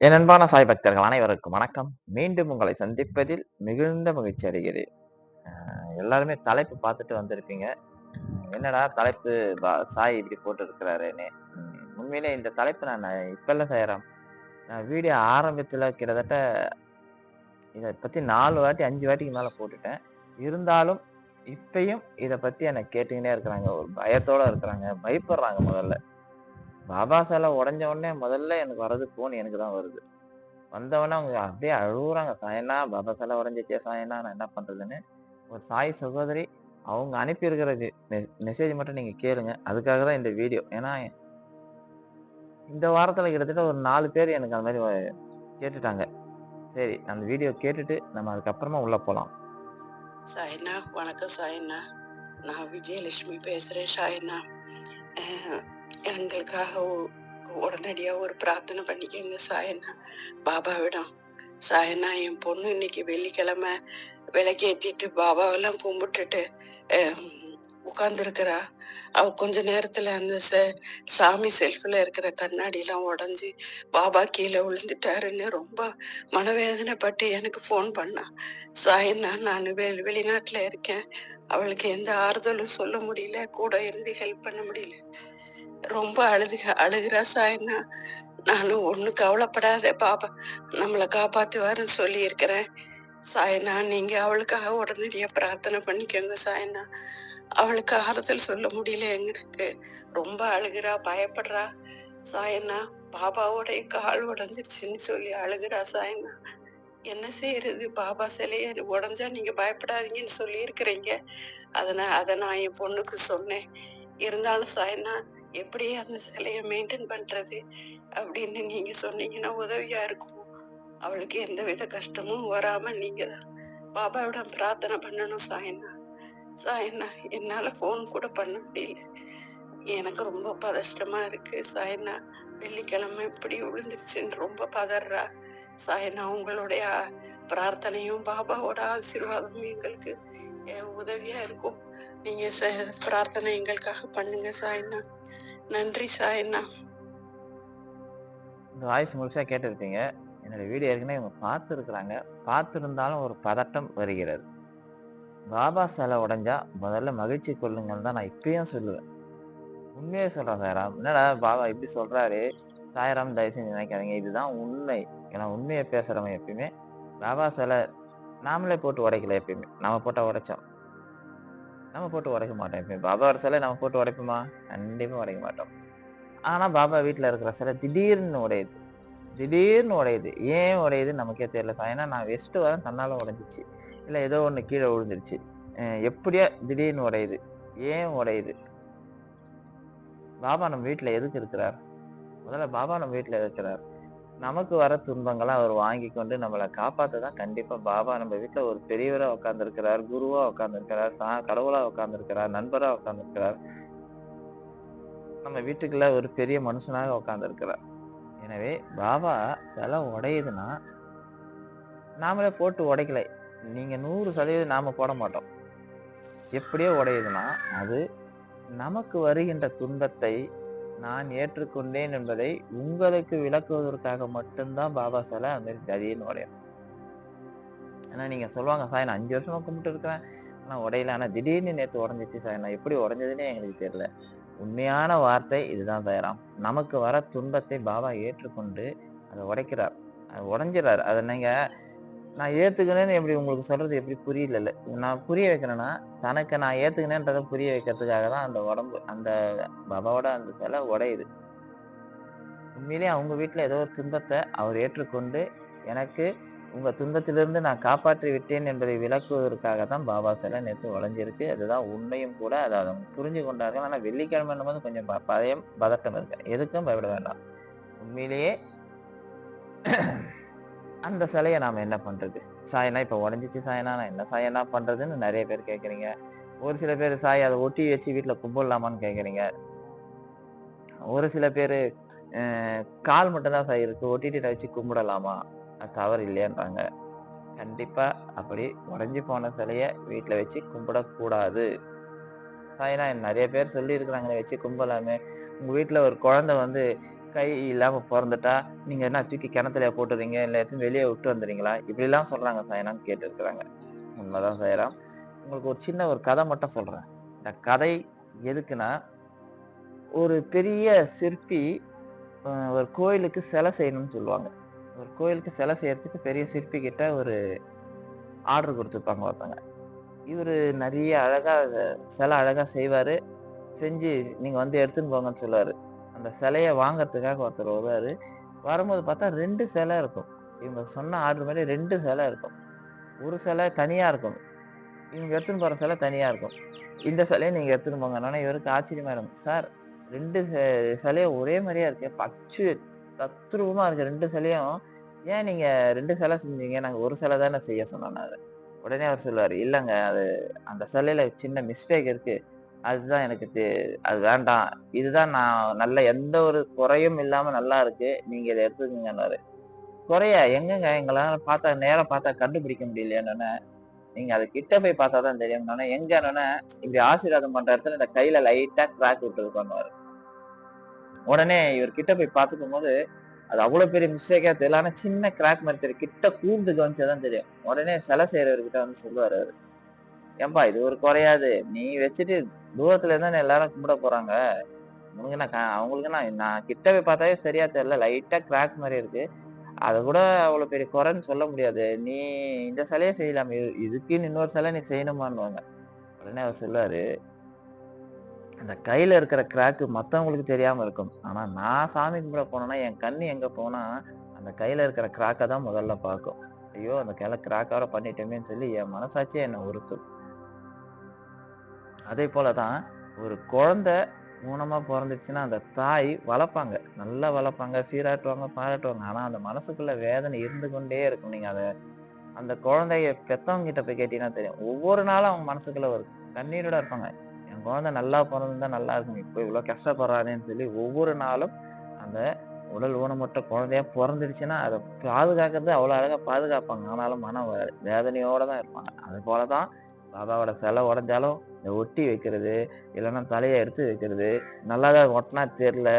என் அன்பான சாய் பக்தர்கள் அனைவருக்கும் வணக்கம். மீண்டும் உங்களை சந்திப்பதில் மிகுந்த மகிழ்ச்சி அடைகிறேன். அஹ் எல்லாருமே தலைப்பு பார்த்துட்டு வந்திருப்பீங்க. என்னடா தலைப்பு சாய் இப்படி போட்டு இருக்கிறாருன்னு உண்மையிலே இந்த தலைப்பு நான் இப்பல்ல செய்யறேன். நான் வீடியோ ஆரம்பத்துல கிட்டத்தட்ட இதை பத்தி நாலு வாட்டி அஞ்சு வாட்டிக்கு மேல போட்டுட்டேன். இருந்தாலும் இப்பயும் இதை பத்தி என்னை கேட்டுக்கிட்டே இருக்கிறாங்க. ஒரு பயத்தோட இருக்கிறாங்க. பயப்படுறாங்க முதல்ல. பாபா சிலை உடஞ்ச உடனே முதல்ல எனக்கு வர்றது போன் எனக்கு தான் வருது. வந்தவொடனே அவங்க அப்படியே அழுகுறாங்க சாயனா பாபா சிலை உடஞ்சிச்சே சாயனா நான் என்ன பண்றதுன்னு ஒரு சாய் சகோதரி அவங்க அனுப்பியிருக்கிற மெசேஜ் மட்டும் நீங்க கேளுங்க. அதுக்காக தான் இந்த வீடியோ ஏன்னா இந்த வாரத்துல கிட்டத்தட்ட ஒரு நாலு பேர் எனக்கு அந்த மாதிரி கேட்டுட்டாங்க. சரி அந்த வீடியோ கேட்டுட்டு நம்ம அதுக்கப்புறமா உள்ள போலாம். சாயண்ணா வணக்கம் சாயண்ணா நான் விஜயலட்சுமி பேசுறேன் சாயண்ணா எங்களுக்காக உடனடியா ஒரு பிரார்த்தனை பண்ணிக்கங்க சாயண்ணா பாபாவிடம் சாயண்ணா என் பொண்ணு இன்னைக்கு வெள்ளிக்கிழமை விளக்கேத்திட்டு பாபாவெல்லாம் கும்பிட்டுட்டு உட்கார்ந்துருக்கிறா அவ கொஞ்ச நேரத்துல அந்த சாமி செல்ஃப்ல இருக்கிற கண்ணாடி எல்லாம் உடஞ்சி பாபா கீழே விழுந்துட்டாருன்னு ரொம்ப மனவேதனைப்பட்டு எனக்கு ஃபோன் பண்ணா. சாயண்ணா நான் வெளி வெளிநாட்டுல இருக்கேன். அவளுக்கு எந்த ஆறுதலும் சொல்ல முடியல கூட இருந்து ஹெல்ப் பண்ண முடியல. ரொம்ப அழுது அழுகிறா சாய்னா. நானும் ஒண்ணு கவலைப்படாத பாப்பா. நம்மளை காப்பாத்துவாருன்னு சொல்லி இருக்கிறேன் சாயண்ணா நீங்க அவளுக்காக உடனடியா பிரார்த்தனை பண்ணிக்கோங்க சாயண்ணா அவளுக்கு ஆறுதல் சொல்ல முடியல எங்களுக்கு. ரொம்ப அழுகிறா பயப்படுறா. சாயண்ணா பாபாவோடைய கால் உடஞ்சிருச்சுன்னு சொல்லி அழுகிறா சாயண்ணா என்ன செய்யறது? பாபா சிலைய உடஞ்சா நீங்க பயப்படாதீங்கன்னு சொல்லி இருக்கிறீங்க அதனால அதை நான் என் பொண்ணுக்கு சொன்னேன். இருந்தாலும் சாயண்ணா எப்படி அந்த சிலையை மெயின்டைன் பண்றது அப்படின்னு நீங்க சொன்னீங்கன்னா உதவியா இருக்கும். அவளுக்கு எந்த வித கஷ்டமும் வராம நீங்க தான் பாபாவிடம் பிரார்த்தனை பண்ணணும் சாயண்ணா சாயண்ணா என்னால ஃபோன் கூட பண்ண முடியல. எனக்கு ரொம்ப பதஷ்டமா இருக்கு சாயண்ணா வெள்ளிக்கிழமை இப்படி விழுந்துருச்சுன்னு ரொம்ப பதறா. சாயனா உங்களுடைய பிரார்த்தனையும் பாபாவோட ஆசீர்வாதமும் எங்களுக்கு உதவியா இருக்கும். நீங்க ச- பிரார்த்தனை எங்களுக்காக பண்ணுங்க சாயனா. நன்றி சாயனா. இந்த வாய்ஸ் முழுசா கேட்டிருப்பீங்க என்னோட வீடியோ ஏற்கனவே இவங்க பார்த்துருக்குறாங்க. பார்த்துருந்தாலும் ஒரு பதட்டம் வருகிறது. பாபா சிலை உடைஞ்சா முதல்ல மகிழ்ச்சி கொள்ளுங்கன்னு தான் நான் இப்பயும் சொல்லுவேன். உண்மையே சொல்கிறேன் சாயராம். என்னடா பாபா இப்படி சொல்கிறாரு சாயராம் தயவு செஞ்சு நினைக்காதீங்க. இதுதான் உண்மை. ஏன்னா உண்மையை பேசுகிறவன் எப்பயுமே பாபா சிலை நாமளே போட்டு உடைக்கல எப்பயுமே. நம்ம போட்டா உடைச்சோம். நம்ம போட்டு உடைக்க மாட்டோம் எப்பயுமே. பாபாவோட சிலை நம்ம போட்டு உடைப்போமா? கண்டிப்பா உடைக்க மாட்டோம். ஆனா பாபா வீட்டில் இருக்கிற சிலை திடீர்னு உடையுது. திடீர்னு உடையுது. ஏன் உடையுது? நமக்கே தெரியல சார். ஏன்னா நான் வெஸ்ட் வரேன் தன்னால் உடைஞ்சிச்சு. இல்ல ஏதோ ஒண்ணு கீழே விழுந்துருச்சு. எப்படியா திடீர்னு உடையுது. ஏன் உடையுது? பாபா நம்ம வீட்டில் எதுக்கு இருக்கிறார்? முதல்ல பாபா நம்ம வீட்டில் இருக்கிறார்? நமக்கு வர துன்பங்களை அவர் வாங்கி கொண்டு நம்மளை காப்பாத்த தான் கண்டிப்பா பாபா. நம்ம வீட்டுல ஒரு பெரியவரா உட்காந்துருக்கிறார் குருவா உட்காந்துருக்கிறார் சா கடவுளா உட்கார்ந்திருக்கிறார் நண்பரா உட்கார்ந்திருக்கிறார். நம்ம வீட்டுக்குள்ள ஒரு பெரிய மனுஷனாக உட்கார்ந்திருக்கிறார். எனவே பாபா சிலை உடையுதுன்னா நாமளே போட்டு உடைக்கல. நீங்க நூறு சதவீதம் நாம போட மாட்டோம். எப்படியோ உடையுதுன்னா அது நமக்கு வருகின்ற துன்பத்தை நான் ஏற்றுக்கொண்டேன் என்பதை உங்களுக்கு விளக்குவதற்காக மட்டும்தான் பாபா சிலை அந்த மாதிரி உடையும் ஏன்னா நீங்க சொல்லுவாங்க சார் நான் அஞ்சு வருஷமா கும்பிட்டு இருக்கிறேன். ஆனா உடையில. ஆனா திடீர்னு நேற்று உடஞ்சிச்சு சார். நான் எப்படி உடஞ்சதுன்னே எங்களுக்கு தெரியல. உண்மையான வார்த்தை இதுதான் தயாராம் நமக்கு வர துன்பத்தை பாபா ஏற்றுக்கொண்டு அதை உடைக்கிறார். அதை உடஞ்சிடறாரு அதை நீங்கள் நான் ஏத்துக்கினேன்னு எப்படி உங்களுக்கு சொல்றது எப்படி புரியல நான் புரிய வைக்கிறேன்னா தனக்கு நான் ஏத்துக்கினேன்றதை புரிய வைக்கிறதுக்காக தான் அந்த உடம்பு அந்த பாபாவோட அந்த சிலை உடையுது. உண்மையிலேயே அவங்க வீட்டுல ஏதோ ஒரு துன்பத்தை அவர் ஏற்றுக்கொண்டு எனக்கு உங்க துன்பத்திலிருந்து நான் காப்பாற்றி விட்டேன் என்பதை விளக்குவதற்காக தான் பாபா சிலை நேற்று உடஞ்சிருக்கு. அதுதான் உண்மையும் கூட. அதை அவங்க புரிஞ்சு கொண்டார்கள். ஆனா வெள்ளிக்கிழமை போது கொஞ்சம் ப- பதட்டம் இருக்கு. எதுக்கும் பயப்பட வேண்டாம். உண்மையிலேயே அந்த சிலையை நாம என்ன பண்றது? சாயனா இப்ப உடஞ்சிச்சு சாயனா நான் என்ன சாயனா பண்றதுன்னு நிறைய பேர் கேக்குறீங்க. ஒரு சில பேர் சாய் அதை ஒட்டி வச்சு வீட்டுல கும்பிடலாமான்னு கேக்குறீங்க. ஒரு சில பேர் கால் மட்டும் தான் சாய் இருக்கு ஒட்டிட்டு வச்சு கும்பிடலாமா? அது தவறு இல்லையான்றாங்க கண்டிப்பா அப்படி உடைஞ்சு போன சிலைய வீட்டுல வச்சு கும்பிடக்கூடாது. சாய்னா நிறைய பேர் சொல்லி இருக்கிறாங்களே வச்சு கும்பலாமே. உங்க வீட்டுல ஒரு குழந்தை வந்து கை இல்லாம பிறந்துட்டா நீங்க என்ன தூக்கி கிணத்துல போட்டுறீங்க? இல்ல எதுவும் வெளியே விட்டு வந்துறீங்களா? இப்படி எல்லாம் சொல்றாங்க சாயனான்னு கேட்டிருக்கிறாங்க. உண்மைதான் சாயராம் உங்களுக்கு ஒரு சின்ன ஒரு கதை மட்டும் சொல்றேன். இந்த கதை எதுக்குன்னா ஒரு பெரிய சிற்பி ஒரு கோயிலுக்கு சிலை செய்யணும்னு சொல்லுவாங்க. ஒரு கோயிலுக்கு சிலை செய்யறதுக்கு பெரிய சிற்பி கிட்ட ஒரு ஆர்டர் கொடுத்துருப்பாங்க ஒருத்தவங்க இவர் நிறைய அழகா சிலை அழகா செய்வாரு. செஞ்சு நீங்க வந்து எடுத்துன்னு போங்கன்னு சொல்லுவாரு. அந்த சிலையை வாங்கறதுக்காக ஒருத்தர் வருவாரு. வரும்போது பார்த்தா ரெண்டு சிலை இருக்கும். இவங்க சொன்ன ஆர்டர் மாதிரி ரெண்டு சிலை இருக்கும். ஒரு சிலை தனியா இருக்கும். இவங்க எடுத்துன்னு போற சிலை தனியா இருக்கும். இந்த சிலையை நீங்க எடுத்துன்னு போங்கன்னா இவருக்கு ஆச்சரியமா இருக்கும். சார் ரெண்டு ச- சிலையும் ஒரே மாதிரியா இருக்கு. பச்சு தத்ரூபமா இருக்கு ரெண்டு சிலையும். ஏன் நீங்க ரெண்டு சிலை செஞ்சீங்க? நாங்க ஒரு சிலை தானே செய்ய சொன்னோம். உடனே அவர் சொல்லுவாரு இல்லைங்க அது அந்த சிலையில சின்ன மிஸ்டேக் இருக்கு. அதுதான் எனக்கு அது வேண்டாம். இதுதான் நான் நல்ல எந்த ஒரு குறையும் இல்லாம நல்லா இருக்கு. நீங்க இதை எடுத்துக்கங்கன்னாரு. குறையா எங்கங்க? எங்களால பார்த்தா நேரம் பார்த்தா கண்டுபிடிக்க முடியலையானோன்னு நீங்க அது கிட்ட போய் பார்த்தா தான் தெரியும். எங்க இப்படி ஆசீர்வாதம் பண்ற இடத்துல இந்த கையில லைட்டா கிராக் விட்டுருக்கோன்னு உடனே இவர் கிட்ட போய் பார்த்துக்கும் போது அது அவ்வளவு பெரிய மிஸ்டேக்கா தெரியல. ஆனா சின்ன கிராக் மாதிரி கிட்ட கூர்ந்து கவனிச்சாதான் தெரியும். உடனே சிலை செய்யறவர்கிட்ட வந்து சொல்லுவாரு அவரு. ஏன்பா இது ஒரு குறையாது. நீ வச்சுட்டு தூரத்துல இருந்தா எல்லாரும் கும்பிட போறாங்க. உனக்கு நான் அவங்களுக்கு நான் நான் கிட்ட போய் பார்த்தாவே சரியா தெரியல. லைட்டா கிராக் மாதிரி இருக்கு. அதை கூட அவ்வளவு பெரிய குறைன்னு சொல்ல முடியாது. நீ இந்த சிலையே செய்யலாம். இதுக்குன்னு இன்னொரு சிலை நீ செய்யணுமான்னுவாங்க. உடனே அவர் சொல்லுவாரு அந்த கையில இருக்கிற கிராக்கு மத்தவங்களுக்கு தெரியாம இருக்கும். ஆனா நான் சாமி கும்பிட போனேன்னா என் கண்ணு எங்க போனா அந்த கையில இருக்கிற கிராக்கை தான் முதல்ல பார்க்கும். ஐயோ அந்த கையில கிராக்கார பண்ணிட்டோமேன்னு சொல்லி என் மனசாட்சியே என்னை உறுத்தும் அதே போலதான் ஒரு குழந்தை ஊனமாக பிறந்துடுச்சுன்னா அந்த தாய் வளர்ப்பாங்க. நல்லா வளர்ப்பாங்க. சீராட்டுவாங்க பாராட்டுவாங்க. ஆனால் அந்த மனசுக்குள்ளே வேதனை இருந்து கொண்டே இருக்கும். நீங்கள் அதை அந்த குழந்தைய பெத்தவங்க கிட்ட போய் கேட்டீங்கன்னா தெரியும். ஒவ்வொரு நாளும் அவங்க மனசுக்குள்ள ஒரு கண்ணீரோட இருப்பாங்க. என் குழந்தை நல்லா பிறந்திருந்தா நல்லா இருக்கும். இப்போ இவ்வளோ கஷ்டப்படுறானேன்னு சொல்லி ஒவ்வொரு நாளும் அந்த உடல் ஊனமுற்ற குழந்தையா பிறந்துடுச்சுன்னா அதை பாதுகாக்கிறது அவ்வளோ அழகாக பாதுகாப்பாங்க. ஆனாலும் மன வேதனையோடு வேதனையோட தான் இருப்பாங்க. அது போலதான் பாபாவோட சிலை உடஞ்சாலும் இந்த ஒட்டி வைக்கிறது இல்லைன்னா தலையை எடுத்து வைக்கிறது. நல்லாதான் ஒட்டினா தெரில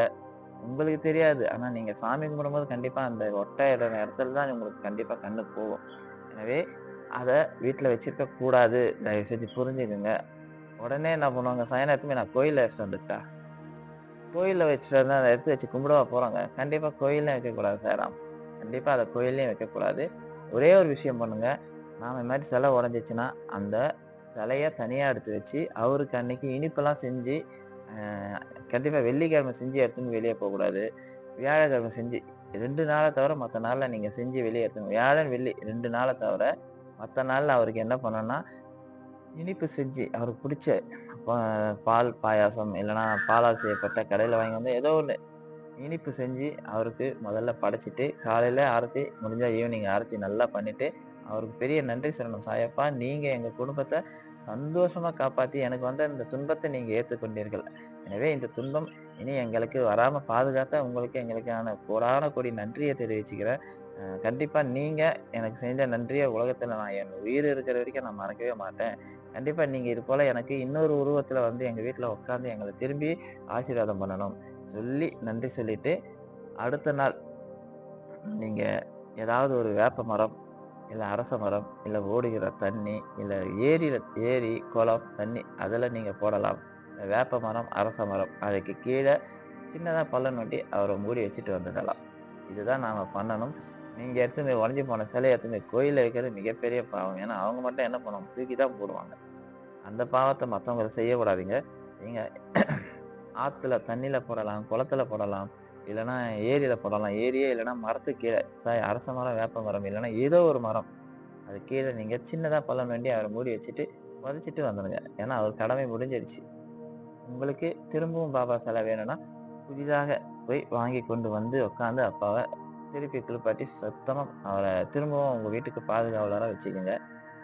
உங்களுக்கு தெரியாது. ஆனால் நீங்கள் சாமி கும்பிடும்போது கண்டிப்பாக அந்த ஒட்டை இட இடத்துல தான் உங்களுக்கு கண்டிப்பாக கண்ணு போகும். எனவே அதை வீட்டில் வச்சிருக்க கூடாது. தயவு செஞ்சு புரிஞ்சுக்குங்க. உடனே என்ன பண்ணுவாங்க? சாயந்தரத்துமே நான் கோயிலில் வச்சுட்டு வந்துட்டா? கோயிலில் வச்சுட்டு வந்து அதை எடுத்து வச்சு கும்பிடவா போகிறாங்க கண்டிப்பாக கோயிலையும் வைக்கக்கூடாது சாராம் கண்டிப்பாக அதை கோயில்லையும் வைக்கக்கூடாது. ஒரே ஒரு விஷயம் பண்ணுங்கள் நாம் இந்த மாதிரி சிலை உடஞ்சிச்சுன்னா அந்த சிலைய தனியாக எடுத்து வச்சு அவருக்கு அன்னைக்கு இனிப்பெல்லாம் செஞ்சு கண்டிப்பாக வெள்ளிக்கிழமை செஞ்சு எடுத்துன்னு வெளியே போகக்கூடாது வியாழக்கிழமை செஞ்சு ரெண்டு நாளை தவிர மற்ற நாளில் நீங்கள் செஞ்சு வெளியே எடுத்துங்க. வியாழன் வெள்ளி ரெண்டு நாளை தவிர மற்ற நாளில் அவருக்கு என்ன பண்ணோன்னா இனிப்பு செஞ்சு அவருக்கு பிடிச்ச பால் பாயாசம் இல்லைன்னா பாலால் செய்யப்பட்ட கடையில் வாங்கி வந்து ஏதோ ஒன்று இனிப்பு செஞ்சு அவருக்கு முதல்ல படைச்சிட்டு காலையில் ஆரத்தி முடிஞ்சால் ஈவினிங் ஆரத்தி நல்லா பண்ணிவிட்டு அவருக்கு பெரிய நன்றி சொல்லணும். சாயப்பா நீங்க எங்க குடும்பத்தை சந்தோஷமா காப்பாத்தி எனக்கு வந்த இந்த துன்பத்தை நீங்க ஏற்றுக்கொண்டீர்கள் எனவே இந்த துன்பம் இனி எங்களுக்கு வராம பாதுகாத்த உங்களுக்கு எங்களுக்கான கோடான கோடி நன்றியை தெரிவிச்சுக்கிறேன். கண்டிப்பாக கண்டிப்பா நீங்க எனக்கு செஞ்ச நன்றியை உலகத்துல நான் என் உயிர் இருக்கிற வரைக்கும் நான் மறக்கவே மாட்டேன். கண்டிப்பா நீங்க இது போல எனக்கு இன்னொரு உருவத்துல வந்து எங்க வீட்டுல உட்காந்து எங்களை திரும்பி ஆசீர்வாதம் பண்ணணும். சொல்லி நன்றி சொல்லிட்டு அடுத்த நாள் நீங்க ஏதாவது ஒரு வேப்ப மரம் இல்ல அரச மரம் இல்ல ஓடுகிற தண்ணி இல்ல ஏரியில ஏரி குளம் தண்ணி அதில் நீங்க போடலாம். இந்த வேப்ப மரம் அரச மரம் அதுக்கு கீழே சின்னதா பள்ளம் நோண்டி அவரை மூடி வச்சுட்டு வந்துடலாம். இதுதான் நாம பண்ணணும். நீங்க எடுத்துமே உடஞ்சி போன சிலையை எடுத்துமே கோயிலில் வைக்கிறது மிகப்பெரிய பாவம். ஏன்னா அவங்க மட்டும் என்ன பண்ணுவாங்க தூக்கி தான் போடுவாங்க. அந்த பாவத்தை மற்றவங்களை செய்யக்கூடாதீங்க. நீங்க ஆத்துல தண்ணியில் போடலாம் குளத்துல போடலாம். இல்லைன்னா ஏரியில போடலாம். ஏரியே இல்லைன்னா மரத்துக்கு கீழே. சாய் அரச மரம் வேப்ப மரம் இல்லைன்னா ஏதோ ஒரு மரம். அது கீழே நீங்க சின்னதா பள்ளம் வேண்டி அவரை மூடி வச்சுட்டு புதைச்சிட்டு வந்துடுங்க ஏன்னா அவர் கடமை முடிஞ்சிடுச்சு உங்களுக்கு திரும்பவும் பாபா சிலை வேணும்னா புதிதாக போய் வாங்கி கொண்டு வந்து உட்காந்து அப்பாவை திருப்பி குளிப்பாட்டி சுத்தமாக அவரை திரும்பவும் உங்கள் வீட்டுக்கு பாதுகாவலராக வச்சுக்கோங்க.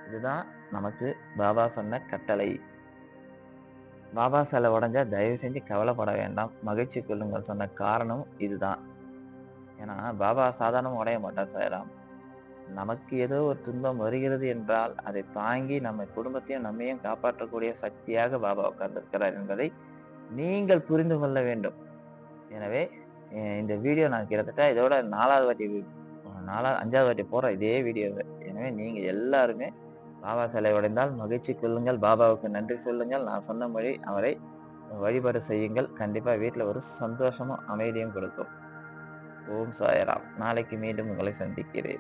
இதுதான் நமக்கு பாபா சொன்ன கட்டளை. பாபா சிலை உடஞ்சா தயவு செஞ்சு கவலைப்பட வேண்டாம். மகிழ்ச்சி கொள்ளுங்கள் சொன்ன காரணம் இதுதான். ஏன்னா பாபா சாதாரணம் உடைய மாட்டார் சாயராம். நமக்கு ஏதோ ஒரு துன்பம் வருகிறது என்றால் அதை தாங்கி நம்ம குடும்பத்தையும் நம்மையும் காப்பாற்றக்கூடிய சக்தியாக பாபா உட்கார்ந்திருக்கிறார் என்பதை நீங்கள் புரிந்து கொள்ள வேண்டும். எனவே இந்த வீடியோ நான் கிட்டத்தட்ட இதோட நாலாவது வாட்டி நாலாவது அஞ்சாவது வாட்டி போடுற இதே வீடியோவை. எனவே நீங்க எல்லாருமே பாபா சிலை உடைந்தால் மகிழ்ச்சி கொள்ளுங்கள். பாபாவுக்கு நன்றி சொல்லுங்கள். நான் சொன்ன மொழி அவரை வழிபாடு செய்யுங்கள். கண்டிப்பாக வீட்டில் ஒரு சந்தோஷமும் அமைதியும் கொடுக்கும். ஓம் சாயராம். நாளைக்கு மீண்டும் உங்களை சந்திக்கிறேன்.